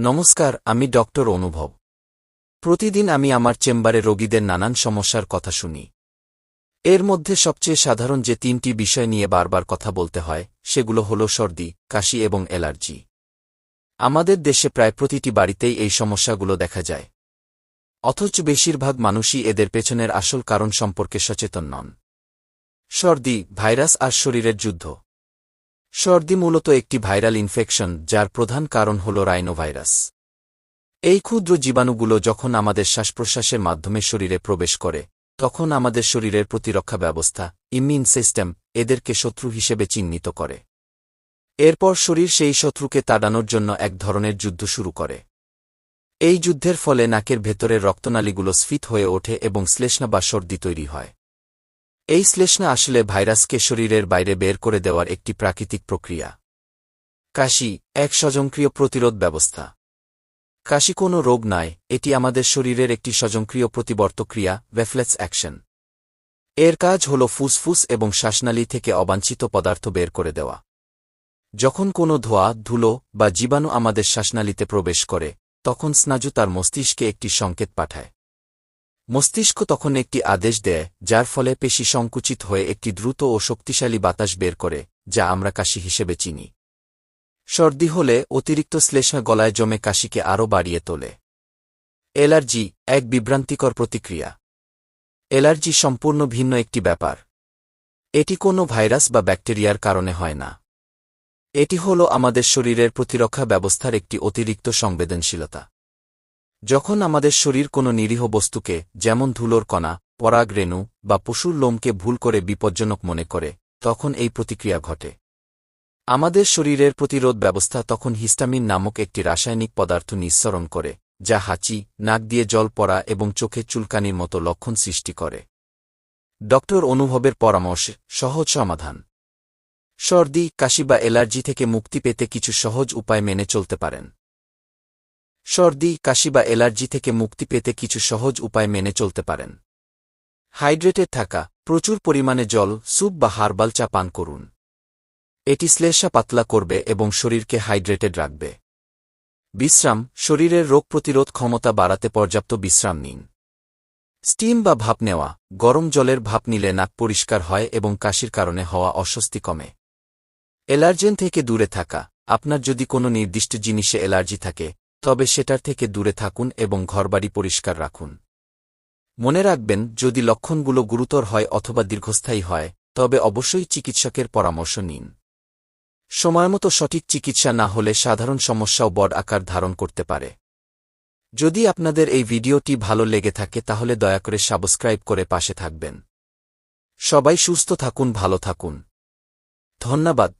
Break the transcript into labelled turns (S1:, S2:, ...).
S1: নমস্কার, আমি ডক্টর অনুভব। প্রতিদিন আমি আমার চেম্বারে রোগীদের নানান সমস্যার কথা শুনি। এর মধ্যে সবচেয়ে সাধারণ যে তিনটি বিষয় নিয়ে বারবার কথা বলতে হয়, সেগুলো হল সর্দি, কাশি এবং অ্যালার্জি। আমাদের দেশে প্রায় প্রতিটি বাড়িতেই এই সমস্যাগুলো দেখা যায়। অথচ বেশিরভাগ মানুষই এদের পেছনের আসল কারণ সম্পর্কে সচেতন নন। সর্দি, ভাইরাস আর শরীরের যুদ্ধ। সর্দি মূলত একটি ভাইরাল ইনফেকশন, যার প্রধান কারণ হল রাইনোভাইরাস। এই ক্ষুদ্র জীবাণুগুলো যখন আমাদের শ্বাসপ্রশ্বাসের মাধ্যমে শরীরে প্রবেশ করে, তখন আমাদের শরীরের প্রতিরক্ষা ব্যবস্থা, ইমিউন সিস্টেম, এদেরকে শত্রু হিসেবে চিহ্নিত করে। এরপর শরীর সেই শত্রুকে তাড়ানোর জন্য এক ধরনের যুদ্ধ শুরু করে। এই যুদ্ধের ফলে নাকের ভেতরের রক্তনালীগুলো স্ফীত হয়ে ওঠে এবং শ্লেষ্ণা বা সর্দি তৈরি হয়। এই শ্লেষ্ণা আসলে ভাইরাসকে শরীরের বাইরে বের করে দেওয়ার একটি প্রাকৃতিক প্রক্রিয়া। কাশি, এক স্বজনক্রিয় প্রতিরোধ ব্যবস্থা। কাশি কোনো রোগ নয়, এটি আমাদের শরীরের একটি স্বজনক্রিয় প্রতিবর্তক্রিয়া রেফ্লেক্স অ্যাকশন এর কাজ হল ফুসফুস এবং শ্বাসনালী থেকে অবাঞ্ছিত পদার্থ বের করে দেওয়া। যখন কোনো ধোয়া, ধুলো বা জীবাণু আমাদের শ্বাসনালীতে প্রবেশ করে, তখন স্নাজু তার মস্তিষ্কে একটি সংকেত পাঠায়। মস্তিষ্ক তখন একটি আদেশ দেয়, যার ফলে পেশি সংকুচিত হয়ে একটি দ্রুত ও শক্তিশালী বাতাস বের করে, যা আমরা কাশি হিসেবে চিনি। সর্দি হলে অতিরিক্ত শ্লেষা গলায় জমে কাশিকে আরও বাড়িয়ে তোলে। এলার্জি, এক বিভ্রান্তিকর প্রতিক্রিয়া। এলার্জি সম্পূর্ণ ভিন্ন একটি ব্যাপার। এটি কোনো ভাইরাস বা ব্যাকটেরিয়ার কারণে হয় না। এটি হল আমাদের শরীরের প্রতিরক্ষা ব্যবস্থার একটি অতিরিক্ত সংবেদনশীলতা। যখন আমাদের শরীর কোনো নিরীহ বস্তুকে, যেমন ধুলোর কণা, পরাগ রেণু, বা পশুর লোমকে ভুল করে বিপজ্জনক মনে করে, তখন এই প্রতিক্রিয়া ঘটে। আমাদের শরীরের প্রতিরোধ ব্যবস্থা তখন হিস্টামিন নামক একটি রাসায়নিক পদার্থ নিঃসরণ করে, যা হাঁচি, নাক দিয়ে জল পড়া এবং চোখে চুলকানির মতো লক্ষণ সৃষ্টি করে। ডক্টর অনুভবের পরামর্শে, সহজ সমাধান। সর্দি, কাশি বা অ্যালার্জি থেকে মুক্তি পেতে কিছু সহজ উপায় মেনে চলতে পারেন। সর্দি, কাশি বা অ্যালার্জি থেকে মুক্তি পেতে কিছু সহজ উপায় মেনে চলতে পারেন। হাইড্রেটেড থাকা, প্রচুর পরিমাণে জল, স্যুপ বা হার্বাল চা পান করুন। এটি শ্লেষা পাতলা করবে এবং শরীরকে হাইড্রেটেড রাখবে। বিশ্রাম, শরীরের রোগ প্রতিরোধ ক্ষমতা বাড়াতে পর্যাপ্ত বিশ্রাম নিন। স্টিম বা ভাপ নেওয়া, গরম জলের ভাপ নিলে নাক পরিষ্কার হয় এবং কাশির কারণে হওয়া অস্বস্তি কমে। অ্যালার্জেন থেকে দূরে থাকা, আপনার যদি কোনো নির্দিষ্ট জিনিসে অ্যালার্জি থাকে তবে সেটার থেকে দূরে থাকুন এবং ঘরবাড়ি পরিষ্কার রাখুন। মনে রাখবেন, যদি লক্ষণগুলো গুরুতর হয় অথবা দীর্ঘস্থায়ী হয়, তবে অবশ্যই চিকিৎসকের পরামর্শ নিন। সময়মতো সঠিক চিকিৎসা না হলে সাধারণ সমস্যাও বড় আকার ধারণ করতে পারে। যদি আপনাদের এই ভিডিওটি ভালো লেগে থাকে, তাহলে দয়া করে সাবস্ক্রাইব করে পাশে থাকবেন। সবাই সুস্থ থাকুন, ভালো থাকুন। ধন্যবাদ।